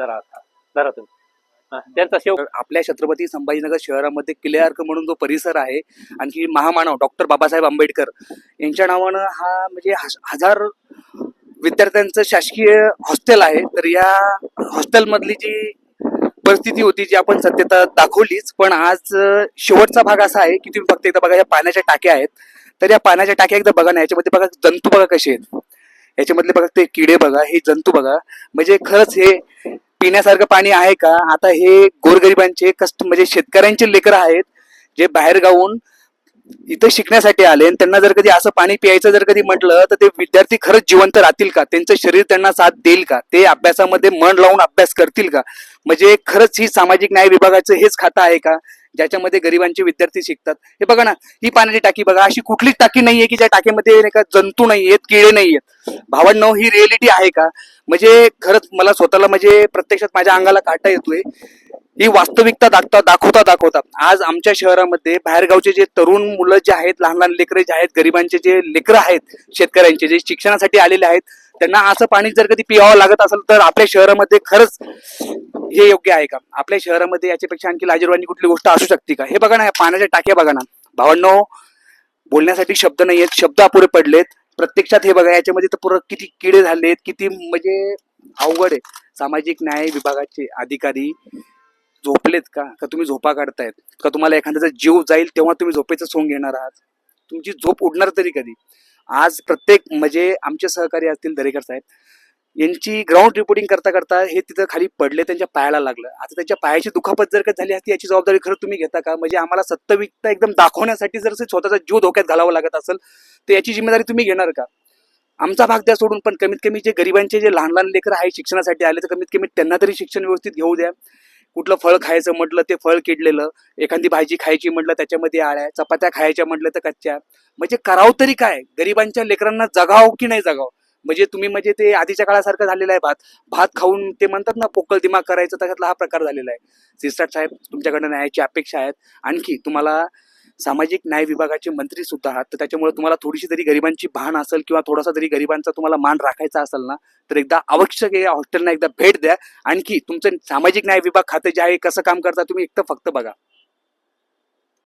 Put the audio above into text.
धरा आता. धरा तुम्ही. त्यांचा शेव आपल्या छत्रपती संभाजीनगर शहरामध्ये किल्लेअर्क म्हणून जो परिसर आहे आणखी महामानव डॉक्टर बाबासाहेब आंबेडकर यांच्या नावानं हा म्हणजे हजार विद्यार्थ्यांचं शासकीय हॉस्टेल आहे. तर या हॉस्टेलमधली जी परिस्थिती होती जी आपण सत्यता दाखवलीच पण आज शेवटचा भाग असा आहे की तुम्ही फक्त एकदा बघा या पाण्याच्या टाक्या आहेत. तर या पाण्याच्या टाक्या एकदा बघा ना याच्यामध्ये बघा जंतू बघा कसे आहेत. याच्यामधले बघा ते किडे बघा हे जंतू बघा. म्हणजे खरंच हे पिण्यासारखं पाणी आहे का? आता हे गोरगरिबांचे कष्ट म्हणजे शेतकऱ्यांचे लेकर आहेत जे बाहेर गावून इथं शिकण्यासाठी आले आणि त्यांना जर कधी असं पाणी प्यायचं जर कधी म्हटलं तर ते विद्यार्थी खरंच जिवंत राहतील का? त्यांचं शरीर त्यांना साथ देईल का? ते अभ्यासामध्ये मन लावून अभ्यास करतील का? म्हणजे खरंच ही सामाजिक न्याय विभागाचं हेच खातं आहे का? ज्याच्यामध्ये गरिबांचे विद्यार्थी शिकतात. हे बघा ना ही पाण्याची टाकी बघा अशी कुठलीच टाकी नाहीये की ज्या टाकीमध्ये नाही का जंतू नाहीयेत किडे आहेत भावांनो ही रिएलिटी आहे का? म्हणजे खरंच मला स्वतःला म्हणजे प्रत्यक्षात माझ्या अंगाला काटा येतोय. ही वास्तविकता दाखता दाखवता दाखवता. आज आमच्या शहरामध्ये बाहेरगावचे जे तरुण मुलं जे आहेत लहान लहान लेकरं जे आहेत गरिबांचे जे लेकरं आहेत शेतकऱ्यांचे जे शिक्षणासाठी आलेले आहेत त्यांना असं पाणी जर कधी पियावं लागत असेल तर आपल्या शहरामध्ये खरंच हे योग्य आहे का? आपल्या शहरामध्ये याच्यापेक्षा आणखी लाजीरवाणी कुठली गोष्ट असू शकते का? हे बघा ना पाण्याच्या टाक्या बघा ना. भावांनो बोलण्यासाठी शब्द नाही आहेत शब्द अपुरे पडलेत. प्रत्यक्षात हे बघा याच्यामध्ये तर पुरं किती किडे झालेत किती म्हणजे अवघड आहे. सामाजिक न्याय विभागाचे अधिकारी झोपलेत का? का तुम्ही झोपा काढतायत? का तुम्हाला एखाद्याचा जीव जाईल तेव्हा तुम्ही झोपेचं सोंग घेणार आहात? तुमची झोप उडणार तरी कधी? आज प्रत्येक म्हणजे आमचे सहकारी असतील दरेकर साहेब यांची ग्राउंड रिपोर्टिंग करता करता हे तिथं खाली पडले त्यांच्या पायाला लागलं. आता त्यांच्या पायाची दुखापत जर का झाली असती याची जबाबदारी खरं तुम्ही घेता का? म्हणजे आम्हाला सत्यविकता एकदम दाखवण्यासाठी जर स्वतःचा जीव धोक्यात घालावा लागत असेल तर याची जिम्मेदारी तुम्ही घेणार का? आमचा भाग द्या सोडून पण कमीत कमी जे गरिबांचे जे लहान लहान लेकर आहे शिक्षणासाठी आले तर कमीत कमी त्यांना तरी शिक्षण व्यवस्थित घेऊ द्या. कुठलं फळ खायचं म्हटलं ते फळ किडलेलं. एखादी भाजी खायची म्हटलं त्याच्यामध्ये आळ्या. चपात्या खायच्या म्हटलं तर कच्च्या. म्हणजे करावं तरी काय? गरिबांच्या लेकरांना जगाव की नाही जगाव? म्हणजे तुम्ही म्हणजे ते आधीच्या काळासारखं झालेलं आहे भात. भात खाऊन ते म्हणतात ना पोकळ दिमाग करायचं त्याच्यातला हा प्रकार झालेला आहे. सिस्टर साहेब तुमच्याकडनं न्यायाची अपेक्षा आहेत. आणखी तुम्हाला सामाजिक न्याय विभागाचे मंत्री सुद्धा आहात तर त्याच्यामुळे तुम्हाला थोडीशी जरी गरिबांची भान असेल किंवा थोडासा जरी गरिबांचा तुम्हाला मान राखायचा असेल ना तर एकदा आवश्यक या हॉस्टेलना एकदा भेट द्या. आणखी तुमचं सामाजिक न्याय विभाग खातं जे आहे कसं काम करता तुम्ही एकटं फक्त बघा.